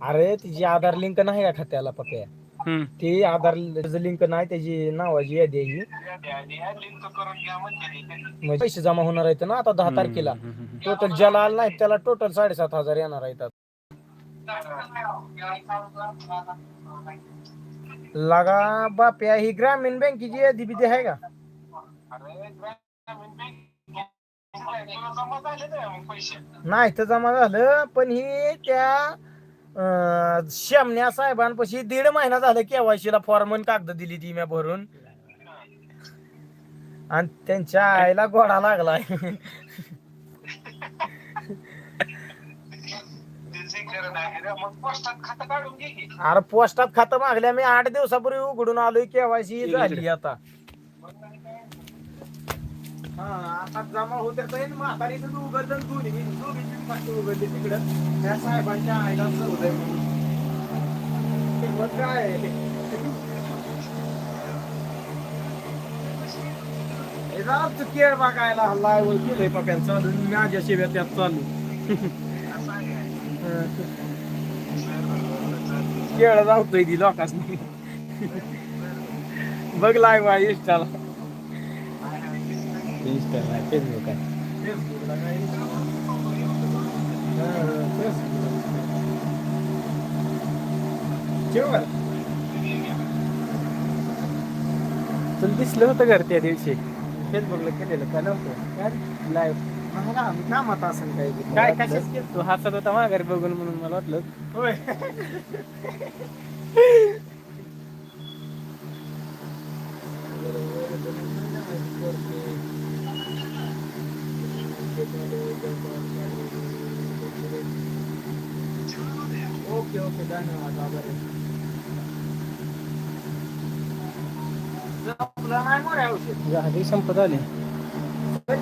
अरे तिची आधार लिंक नाही का खात्याला हम्म. ती आधार लिंक नाही त्याची नावाची यादी आहे ही. म्हणजे पैसे जमा होणार आहेत ना आता दहा तारखेला हम्म, हम्म, हम्म. टोटल ज्याला आलं नाही त्याला टोटल साडेसात हजार येणार आहेत आता. लगा बाप्या ही ग्रामीण बँकेची यादी बिदी आहे का नाही तर जमा झालं पण ही त्या अं, श्यामण्या साहेबांपाशी दीड महिना झालं केवायसी ला फॉर्म कागद दिली ती मी भरून. आणि त्यांच्या आईला गोडा लागलाय. अरे पोस्टात खातं मागल्या मी आठ दिवसापूर्वी उघडून आलोय केवायसी झाली आता. आता जमा होते तर म्हातारी तर उघडलं दोन्ही मी दोघीची उघडली तिकडं. त्या साहेबांच्या आईला होतंय म्हणून. मग काय तू? केळ बघायला हल्ला केलंय पप्यान चालू माझ्या शिव्या त्यात चालू केळ जाऊतोय ती लोकांनी बघ लाय बा इष्टाला इंस्टा नाही फेसबुक आहे तुला दिसलं होतं घर त्या दिवशी फेसबुकला केलेलं का नव्हतं? लाईव्ह मला कामात असेल काय ते. काय कशाच तू? हसत होता माघारी बघून म्हणून मला वाटलं. होय. ओके ओके धन्यवाद आभार. झाली संपत आली.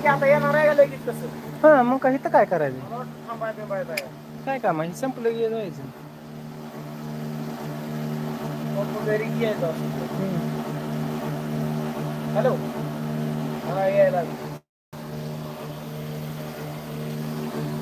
आता येणार आहे लगेच कसं हा मग काही तर काय करायचं? थांबाय. काय काम आहे? संपलं की जायचं. मग घरी हॅलो हा यायला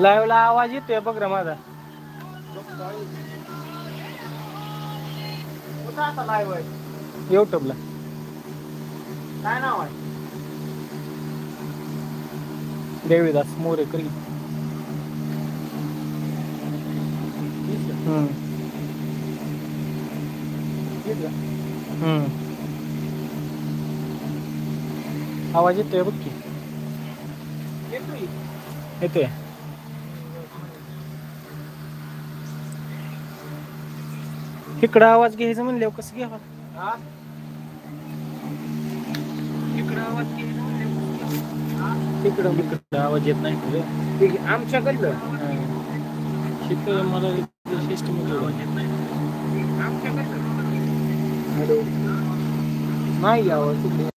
ला आवाज येतोय बघ रे माझा. आता live आहे? युट्यूबला काय नाव आहे? देवीदास मोरेकरी आवाज येतोय बघ की. येतोय? येतोय. इकडं आवाज घ्यायचं म्हणल्यावर कसं घ्यावा? इकडं आवाज तिकडं इकडं आवाज येत नाही आहे. आमच्याकडलं? मला सिस्टम आमच्याकडलं? हॅलो. नाही आवाज तिकडे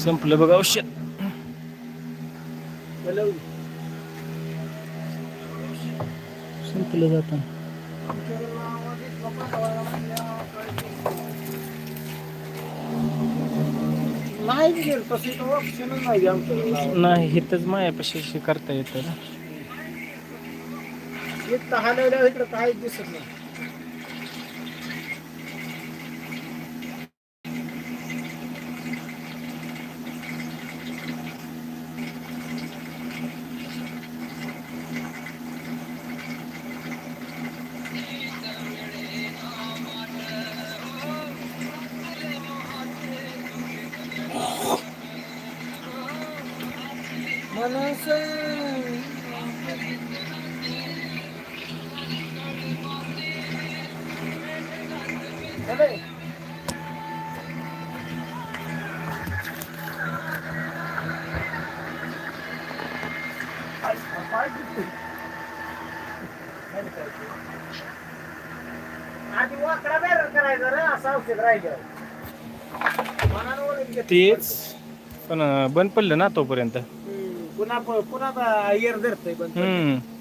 संपलं बघ औषध हॅलो संपलं जातं. नाही हिथंच मायापाशी करता येतं. ना इकडं काहीच दिसत नाही. मनस आधी वाकडा बेर रे औषध राहिलं तेच. पण बंद पडलं ना तोपर्यंत. पुन्हा पुन्हा इयर धरतोय पण. हम्म.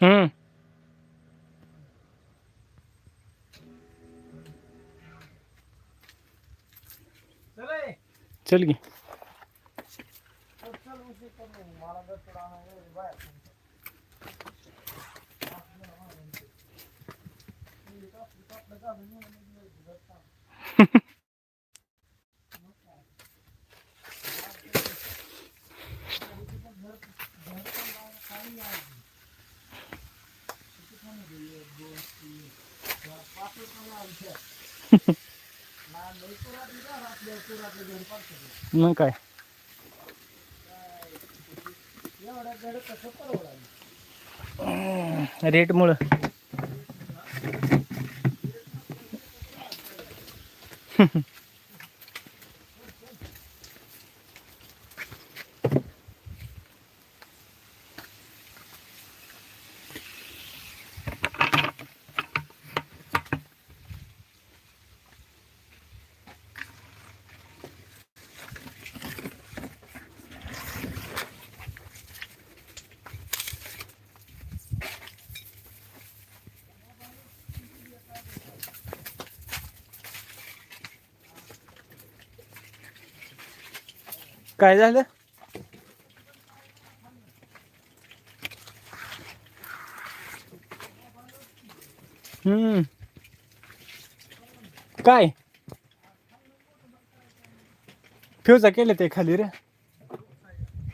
हम्म चल ए. चल की चल, चल, उशीर करू नको. मला जर तुला आणायला बाहेर मग काय? रेट मुळे. काय झालं? हम्म. काय? फ्युजा केले ते खाली रे.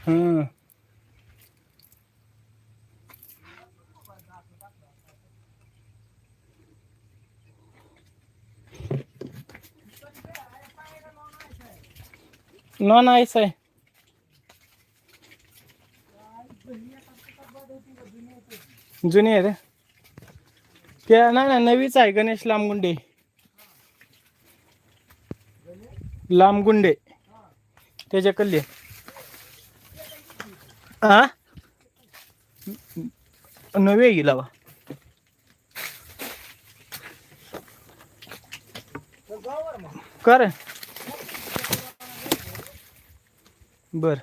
हम्म. नॉन आईस आहे जुनी आहे रे त्या नाही ना नवीच आहे गणेश लांबगुंडे लांबगुंडे त्याच्या कल्ली हा नवी आहे गेला बा कर बर.